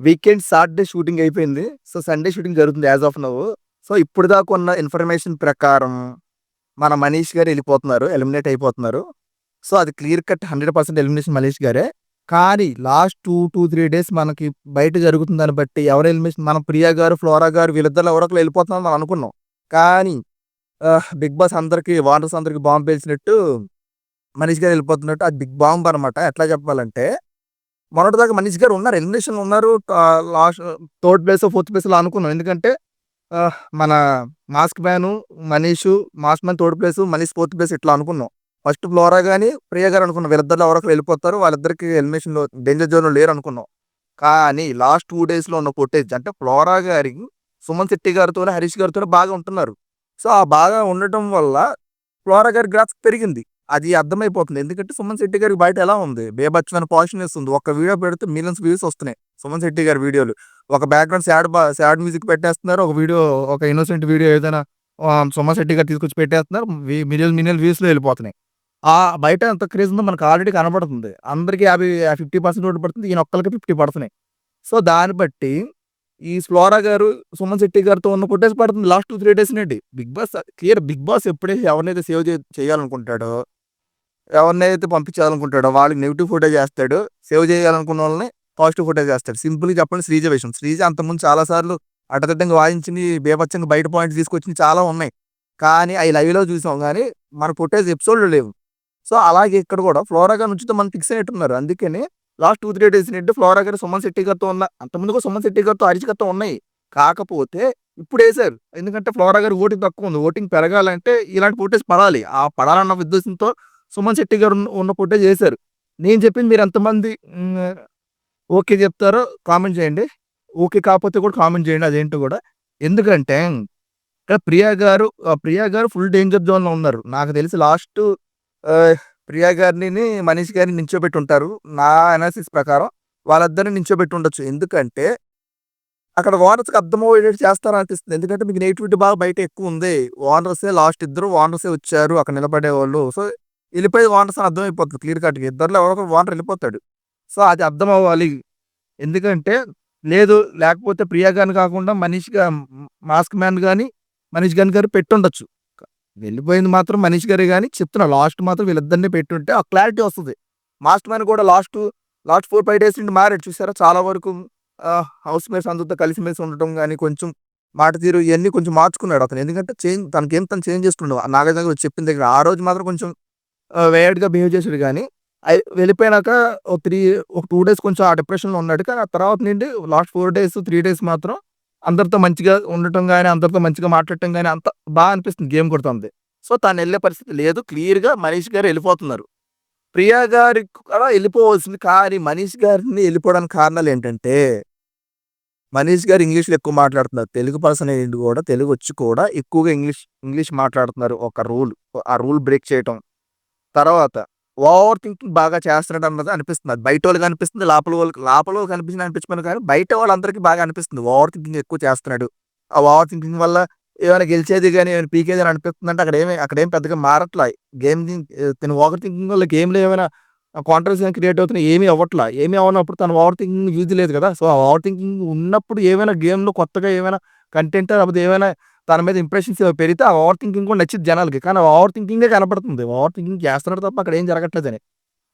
Weekend Saturday shooting అయిపోయింది. So, Sunday shooting జరుగుతుంది as of now so, ఇప్పుడు దాకా ఉన్న ఇన్ఫర్మేషన్ ప్రకారం మన మనీష్ గారు వెళ్ళిపోతున్నారు ఎలిమినేట్ అయిపోతున్నారు. సో, అది క్లియర్ కట్ 100% ఎలిమినేషన్ మనీష్ గారే. కానీ లాస్ట్ 2, 2, 3 డేస్ మనకి బయట జరుగుతుంది దాన్ని బట్టి ఎవరు ఎలిమినేషన్ మన ప్రియా గారు, ఫ్లోరా గారు వీళ్ళిద్దరిలో ఎవరో వెళ్ళిపోతున్నారు మనం అనుకున్నాం. కానీ బిగ్ బాస్ అందరికి వాటర్స్ అందరికి బాంబు పేల్చినట్టు మనీష్ గారు వెళ్ళిపోతున్నట్టు అది బిగ్ బాంబ్ అనమాట. ఎట్లా చెప్పాలంటే మొన్నటిదాకా మనీష్ గారు ఉన్నారు. ఎలిమినేషన్ ఉన్నారు. లాస్ట్ థర్డ్ ప్లేస్ ఫోర్త్ ప్లేస్లో అనుకున్నాం. ఎందుకంటే మన mask man, Manish, mask man third place Manish fourth place ఇట్లా అనుకున్నాం. ఫస్ట్ ఫ్లోరా కానీ ప్రియా గారు అనుకున్నాం. వీళ్ళిద్దరు ఎవరో వెళ్ళిపోతారు వాళ్ళిద్దరికి వాళ్ళిద్దరికీ ఎలిమినేషన్‌లో డేంజర్ జోన్‌లో లేరు అనుకున్నాం. కానీ లాస్ట్ టూ డేస్‌లో ఉన్న ఫుటేజ్ అంటే ఫ్లోరా గారి, సుమన్ శెట్టి గారితో హరీష్ గారితో బాగా ఉంటున్నారు. సో, ఆ బాగా ఉండటం వల్ల ఫ్లోరా గారి గ్రాఫ్స్ పెరిగింది. అది అర్థమైపోతుంది. ఎందుకంటే సుమన్ శెట్టి గారికి బయట ఎలా ఉంది? బేబచ్చమైన పాజిషన్ ఇస్తుంది. ఒక వీడియో పెడితే మిలియన్స్ వ్యూస్ వస్తున్నాయి. సుమన్ శెట్టి గారి వీడియోలు. ఒక బ్యాక్‌గ్రౌండ్ సాడ్ సాడ్ మ్యూజిక్ పెట్టేస్తున్నారు. ఒక వీడియో ఒక ఇన్నోసెంట్ వీడియో ఏదైనా సుమన్ శెట్టి గారు తీసుకొచ్చి పెట్టేస్తున్నారు. మిలియన్ మిలియన్ వ్యూస్‌లో వెళ్ళిపోతున్నాయి ఆ బయట ఎంత క్రేజ్ ఉందో మనకు ఆల్రెడీ కనబడుతుంది అందరికి 50 50% ఓటు పడుతుంది. ఈయన ఒక్కరికి ఫిఫ్టీ పడుతున్నాయి. సో, దాన్ని బట్టి ఈ ఫ్లోరా గారు, సుమన్ శెట్టి గారితో ఉన్న కొట్టేసి పడుతుంది లాస్ట్ 2, 3 డేస్ నుండి. Bigg Boss clear Bigg Boss ఎప్పుడైతే ఎవరినైతే సేవ్ చే చేయాలనుకుంటాడో, ఎవరినైతే పంపించాలనుకుంటాడో వాళ్ళకి నెగిటివ్ ఫోటో చేస్తాడు సేవ్ చేయాలనుకున్న వాళ్ళని పాజిటివ్ ఫోటో చేస్తాడు సింపుల్‌గా చెప్పండి శ్రీజ విషయం. శ్రీజ అంతకుముందు చాలా సార్లు అడ్డదిడ్డంగా బేపచ్చంగా బయట పాయింట్స్ తీసుకొచ్చింది చాలా ఉన్నాయి. కానీ అయి లైవ్‌లో చూసాం కానీ మన ఫుటేజ్ ఎపిసోడ్లు లేవు. సో, అలాగే ఇక్కడ కూడా ఫ్లోరా గారిని మనం ఫిక్స్ అయినట్టున్నారు. అందుకని లాస్ట్ 2, 3 డేస్ నుండి ఫ్లోరా గారు, సుమన్ శెట్టి గారితో ఉన్న అంతకుముందు కూడా సుమన్ శెట్టి గారితో, అరిచి గారితో ఉన్నాయి. కాకపోతే ఇప్పుడేశారు. ఎందుకంటే ఫ్లోరా గారి ఓటింగ్ తక్కువ ఉంది. ఓటింగ్ పెరగాలంటే ఇలాంటి ఫుటేజ్ పడాలి. ఆ పడాలన్న ఉద్దేశంతో సుమన్ శెట్టి గారు ఉన్నప్పుడే చేశారు నేను చెప్పింది మీరు ఎంతమంది ఓకే చెప్తారో కామెంట్ చేయండి. ఓకే కాకపోతే కూడా కామెంట్ చేయండి అదేంటో కూడా. ఎందుకంటే ఇక్కడ ప్రియా గారు ప్రియా గారు ఫుల్ డేంజర్ జోన్‌లో ఉన్నారు. నాకు తెలిసి లాస్ట్ ప్రియా గారినిని, మనీష్ గారిని నించోబెట్టి ఉంటారు. నా అనాలిసిస్ ప్రకారం వాళ్ళిద్దరిని నించోబెట్టి ఉండొచ్చు. ఎందుకంటే అక్కడ ఓనర్స్‌కి అర్థమయ్యేటట్టు చేస్తారనిపిస్తుంది. ఎందుకంటే మీకు నెగటివిటీ బాగా బయట ఎక్కువ ఉంది ఓనర్సే లాస్ట్ ఇద్దరు ఓనర్సే వచ్చారు అక్కడ నిలబడే వాళ్ళు సో, ఎళ్ళిపోయే ఓనర్స్ అని అర్థమైపోతుంది క్లియర్ కట్‌గా. ఇద్దరిలో ఎవరో ఒకరు ఓనర్ వెళ్ళిపోతాడు సో, అది అర్థం అవ్వాలి. ఎందుకంటే లేదు లేకపోతే ప్రియా గారిని కాకుండా మనీష్ మాస్క్ మ్యాన్ కానీ మనీష్ గాని గారు పెట్టుండొచ్చు. వెళ్ళిపోయింది మాత్రం మనీష్ గారే కానీ చెప్తున్నా లాస్ట్ మాత్రం వీళ్ళిద్దరిని పెట్టుంటే ఆ క్లారిటీ వస్తుంది మాస్క్ మ్యాన్ కూడా లాస్ట్ లాస్ట్ 4, 5 డేస్ నుండి మారాడు చూసారా? చాలా వరకు హౌస్ మేట్స్ అందరితో కలిసిమెలిసి ఉండటం కానీ కొంచెం మాట తీరు ఇవన్నీ కొంచెం మార్చుకున్నాడు అతను. ఎందుకంటే చేంజ్ తనకేం తను చేంజ్ చేసుకున్నాడు. నాగార్జున గారు చెప్పిన దగ్గర. ఆ రోజు మాత్రం కొంచెం వేయడ్గా వేయర్డ్‌గా బిహేవ్ చేసాడు కానీ వెళ్ళిపోయాక వెళ్ళిపోయినాక ఓ త్రీ ఒక టూ డేస్ కొంచెం ఆ డిప్రెషన్‌లో ఉన్నాడు. కానీ ఆ తర్వాత నుండి last four days, three days మాత్రం అందరితో మంచిగా ఉండటం కానీ అందరితో మంచిగా మాట్లాడటం కానీ అంత బాగా అనిపిస్తుంది గేమ్ కూడా సో సో, వెళ్ళే పరిస్థితి లేదు. క్లియర్‌గా మనీష్ గారు వెళ్ళిపోతున్నారు ప్రియా గారి కూడా ఎళ్ళిపోవాల్సింది. కానీ మనీష్ గారిని వెళ్ళిపోవడానికి కారణాలు ఏంటంటే మనీష్ గారు ఇంగ్లీష్‌లో ఎక్కువ మాట్లాడుతున్నారు. తెలుగు పర్సన్ కూడా కూడా తెలుగొచ్చి కూడా ఎక్కువగా ఇంగ్లీష్ ఇంగ్లీష్ మాట్లాడుతున్నారు. ఒక రూల్. ఆ రూల్ బ్రేక్ చేయటం. తర్వాత ఓవర్ థింకింగ్ బాగా చేస్తున్నాడు అన్నది అనిపిస్తుంది. అది బయటోళ్ళకి అనిపిస్తుంది. లోపల వాళ్ళకి లోపలోళ్ళకి అనిపించింది అనిపించమని కానీ బయట వాళ్ళందరికీ బాగా అనిపిస్తుంది. ఓవర్ థింకింగ్ ఎక్కువ చేస్తున్నాడు. ఆ ఓవర్ థింకింగ్ వల్ల ఏమైనా గెలిచేది కానీ ఏమైనా పీకేది అని అనిపిస్తుందంటే అక్కడేమి అక్కడేం పెద్దగా మారట్లా. గేమ్ తను ఓవర్ థింకింగ్ వల్ల గేమ్‌లో ఏమైనా కాంట్రవర్సీ క్రియేట్ అవుతున్నాయి. ఏమీ అవ్వట్లా. ఏమీ అవ్వనప్పుడు తను ఓవర్ థింకింగ్ యూజ్ లేదు కదా! సో, ఆ ఓవర్ థింకింగ్ ఉన్నప్పుడు ఏమైనా గేమ్‌లో కొత్తగా ఏమైనా కంటెంట్ లేకపోతే ఏమైనా తన మీద ఇంప్రెషన్స్ పెరిగితే ఆ ఓవర్ థింకింగ్ కూడా నచ్చింది జనాలకి. కానీ ఓవర్ థింకింగే కనపడుతుంది. ఓవర్ థింకింగ్ చేస్తున్నాడు తప్ప అక్కడ ఏం జరగట్లేదని.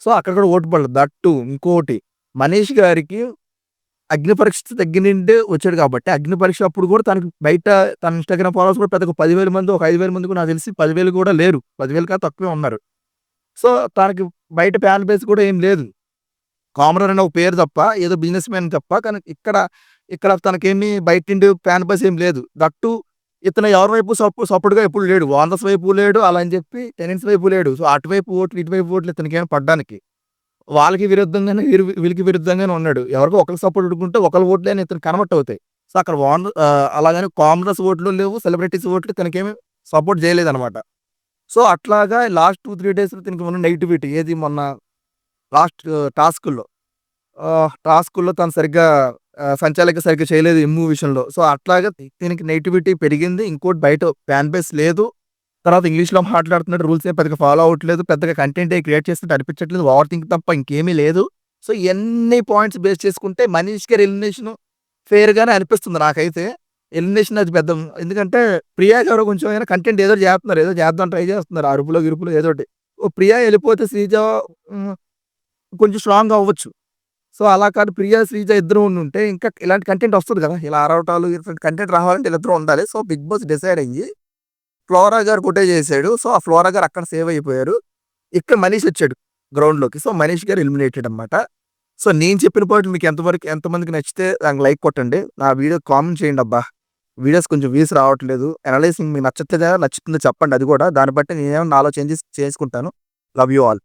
సో, అక్కడ కూడా ఓటు పడలేదు. దట్టు ఇంకోటి మనీష్ గారికి అగ్ని పరీక్ష దగ్గర వచ్చాడు కాబట్టి, అగ్ని పరీక్ష అప్పుడు కూడా తనకి బయట తన ఇన్‌స్టాగ్రామ్ ఫాలోవర్స్ కూడా పెద్దగా 10,000 మంది, ఒక 5,000 మంది కూడా నాకు తెలిసి పదివేలు కూడా లేరు. పదివేలు కాదు తక్కువే ఉన్నారు. సో, తనకి బయట ఫ్యాన్ బేస్ కూడా ఏం లేదు. కామనర్ అనే ఒక పేరు తప్ప, ఏదో బిజినెస్ మ్యాన్ తప్ప కానీ ఇక్కడ ఇక్కడ తనకేమి బయట నుండి ఫ్యాన్ బేస్ ఏం లేదు. దట్టు ఇతను ఎవరి వైపు సపో సపోర్ట్‌గా ఎప్పుడు లేడు. ఓనర్స్ వైపు లేడు. అలా అని చెప్పి టెనెంట్స్ వైపు లేడు. సో, అటువైపు ఓట్లు, ఇటువైపు ఓట్లు ఇతనికేమి పడ్డానికి. వాళ్ళకి విరుద్ధంగానే వీరు వీళ్ళకి విరుద్ధంగానే ఉన్నాడు. ఎవరికో ఒకరికి సపోర్ట్ ఉడుకుంటే ఒకరి ఓట్లు అని ఇతను కన్వర్ట్ అవుతాయి. సో, అక్కడ ఓనర్ అలాగని కాంగ్రెస్ ఓట్లు లేవు. సెలబ్రిటీస్ ఓట్లు తనకేమి సపోర్ట్ చేయలేదనమాట. సో, అట్లాగా లాస్ట్ 2, 3 డేస్‌లో తనకి ఉన్న నెగటివిటీ ఏది మొన్న లాస్ట్ టాస్కుల్లో టాస్కుల్లో తను సరిగ్గా సంచాలక సరిగ్గా చేయలేదు ఎమ్ము విషయంలో. సో, అట్లాగా దీనికి నెగిటివిటీ పెరిగింది. ఇంకోటి బయట ఫ్యాన్ బేస్ లేదు. తర్వాత ఇంగ్లీష్‌లో మాట్లాడుతున్నట్టు రూల్స్ ఏం పెద్దగా ఫాలో అవ్వట్లేదు. పెద్దగా కంటెంట్ ఏ క్రియేట్ చేసినట్టు అనిపించట్లేదు. ఓవర్ థింక్ తప్ప ఇంకేమీ లేదు. సో ఎన్ని పాయింట్స్ బేస్ చేసుకుంటే మనీష్ గారి ఎలిమినేషన్ ఫెయిర్ అనిపిస్తుంది నాకైతే ఎలిమినేషన్ అది పెద్ద ఎందుకంటే ప్రియా గారు కొంచెం అయినా కంటెంట్ ఏదో చేస్తున్నారు ఏదో చేద్దాం ట్రై చేస్తున్నారు అరుపులో గిరుపులో ఏదో ఒకటి ఓ ప్రియా వెళ్ళిపోతే శ్రీజ కొంచెం స్ట్రాంగ్ అవ్వచ్చు సో అలా కాదు ప్రియా శ్రీజ ఇద్దరు ఉంటే ఇంకా ఇలాంటి కంటెంట్ వస్తుంది కదా. ఇలా అరవటాలు ఇలాంటి కంటెంట్ రావాలంటే ఇద్దరు ఉండాలి. సో బిగ్ బాస్ డిసైడ్ అయ్యి ఫ్లోరా గారు ఫుటేజ్ చేశాడు. సో ఆ ఫ్లోరా గారు అక్కడ సేవ్ అయిపోయారు. ఇక్కడ మనీష్ వచ్చాడు గ్రౌండ్లోకి సో మనీష్ గారు ఎలిమినేటెడ్ అన్నమాట. సో నేను చెప్పిన పాటు మీకు ఎంతవరకు ఎంతమందికి నచ్చితే దానికి లైక్ కొట్టండి. నా వీడియో కామెంట్ చేయండి అబ్బా. వీడియోస్ కొంచెం వ్యూస్ రావట్లేదు. అనలైజింగ్ మీకు నచ్చట్లేదా నచ్చుతుందో చెప్పండి. అది కూడా దాన్ని బట్టి నేనేమన్నా నాలో చేంజెస్ చేసుకుంటాను. Love you all